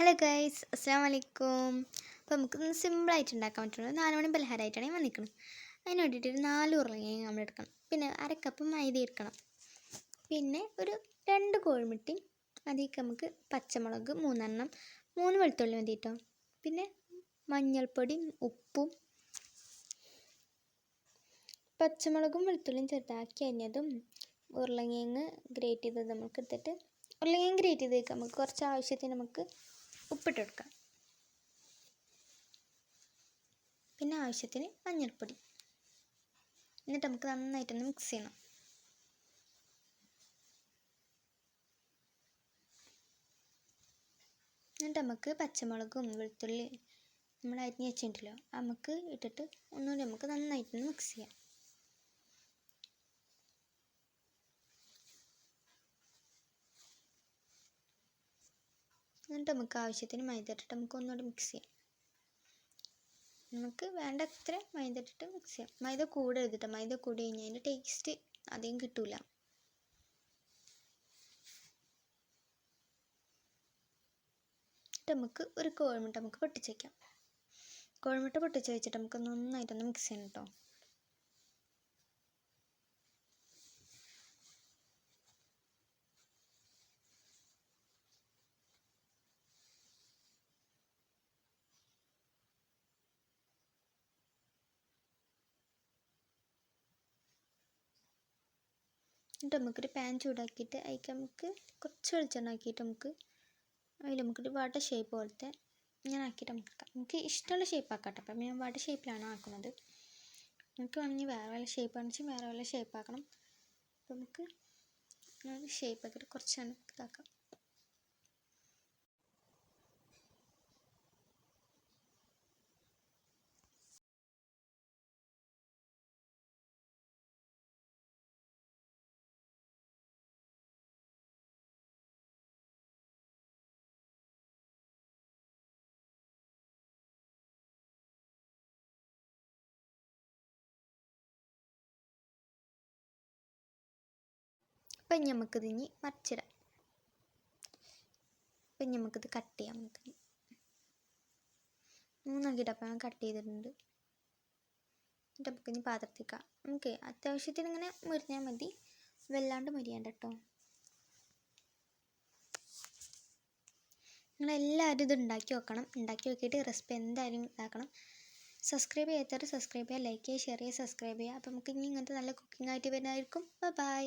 Hello guys അസ്സാം വലൈക്കും അപ്പോൾ നമുക്ക് സിമ്പിളായിട്ട് ഉണ്ടാക്കാൻ പറ്റുള്ളൂ നാല് മണി പലഹാരമായിട്ടാണ് ഞാൻ വന്നിരിക്കുന്നത്. അതിന് വേണ്ടിയിട്ട് ഒരു നാല് ഉരുളങ്ങയും നമ്മൾ എടുക്കണം. പിന്നെ അര കപ്പ് മൈദ എടുക്കണം. പിന്നെ ഒരു രണ്ട് കോഴിമുട്ടി അതിലേക്ക് നമുക്ക് പച്ചമുളക് മൂന്നെണ്ണം മൂന്ന് വെളുത്തുള്ളി മതി കേട്ടോ പിന്നെ മഞ്ഞൾപ്പൊടി ഉപ്പും പച്ചമുളകും വെളുത്തുള്ളിയും ചെറുതാക്കി അരിഞ്ഞതും ഉരുളങ്ങേങ്ങ് ഗ്രേറ്റ് ചെയ്തത് നമുക്ക് എടുത്തിട്ട് ഉരുളങ്ങേങ്ങ് ഗ്രേറ്റ് ചെയ്ത് നമുക്ക് കുറച്ച് ആവശ്യത്തിന് നമുക്ക് ഉപ്പിട്ട് പിന്നെ ആവശ്യത്തിന് മഞ്ഞൾപ്പൊടി. എന്നിട്ട് നമുക്ക് നന്നായിട്ടൊന്ന് മിക്സ് ചെയ്യണം. എന്നിട്ട് നമുക്ക് പച്ചമുളകും വെളുത്തുള്ളി നമ്മൾ അരിഞ്ഞ് വെച്ചിട്ടുണ്ടല്ലോ നമുക്ക് ഇട്ടിട്ട് ഒന്നുകൂടി നമുക്ക് നന്നായിട്ടൊന്ന് മിക്സ് ചെയ്യാം. എന്നിട്ട് നമുക്ക് ആവശ്യത്തിന് മൈദ ഇട്ടിട്ട് നമുക്ക് ഒന്നുകൂടി മിക്സ് ചെയ്യാം. നമുക്ക് വേണ്ട അത്ര മൈദ ഇട്ടിട്ട് മിക്സ് ചെയ്യാം. മൈദ കൂടരുത് കേട്ടോ മൈദ കൂടി കഴിഞ്ഞാൽ അതിന്റെ ടേസ്റ്റ് അധികം കിട്ടൂല. നമുക്ക് ഒരു കോഴിമുട്ട നമുക്ക് പൊട്ടിച്ച് വയ്ക്കാം കോഴിമുട്ട പൊട്ടിച്ച് വെച്ചിട്ട് നമുക്ക് നന്നായിട്ടൊന്ന് മിക്സ് ചെയ്യണം കേട്ടോ. എന്നിട്ട് നമുക്കൊരു പാൻ ചൂടാക്കിയിട്ട് അതിലേക്ക് നമുക്ക് കുറച്ച് വെളിച്ചെണ്ണ ആക്കിയിട്ട് നമുക്ക് അതിൽ നമുക്കൊരു വട ഷേപ്പ് പോലത്തെ ഞാൻ ആക്കിയിട്ട് നമുക്ക് നമുക്ക് ഇഷ്ടമുള്ള ഷേപ്പ് ആക്കാം കേട്ടോ. അപ്പം ഞാൻ വട ഷേപ്പിലാണ് ആക്കുന്നത്. നമുക്ക് വേണമെങ്കിൽ വേറെ വല്ല ഷേപ്പ് ആണെന്ന് വേറെ വല്ല ഷേപ്പ് ആക്കണം. അപ്പം നമുക്ക് ഷേപ്പ് ആക്കിയിട്ട് കുറച്ച് ഇതാക്കാം. ഇനി നമുക്കിത് ഇനി മറിച്ചിടാം. അപ്പം നമുക്കിത് കട്ട് ചെയ്യാം നമുക്ക് മൂന്നാക്കിയിട്ട് അപ്പം കട്ട് ചെയ്തിട്ടുണ്ട്. എന്നിട്ട് നമുക്ക് ഇനി പാത്രത്തിക്കാം നമുക്ക് അത്യാവശ്യത്തിന് ഇങ്ങനെ മുരിഞ്ഞാൽ മതി. വല്ലാണ്ട് മുരിയാണ്ട് കേട്ടോ നിങ്ങളെല്ലാവരും ഇത് ഉണ്ടാക്കി വെക്കണം ഉണ്ടാക്കി നോക്കിയിട്ട് റെസിപ്പി എന്തായാലും ഇതാക്കണം. സബ്സ്ക്രൈബ് ചെയ്യാത്തവർ സബ്സ്ക്രൈബ് ചെയ്യുക ലൈക്ക് ചെയ്യുക ഷെയർ ചെയ്യുക സബ്സ്ക്രൈബ് ചെയ്യുക. അപ്പോൾ നമുക്ക് ഇനി ഇങ്ങനത്തെ നല്ല കുക്കിംഗ് ആയിട്ട് വരുന്നതായിരിക്കും. ബൈ